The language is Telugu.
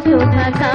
శుభకా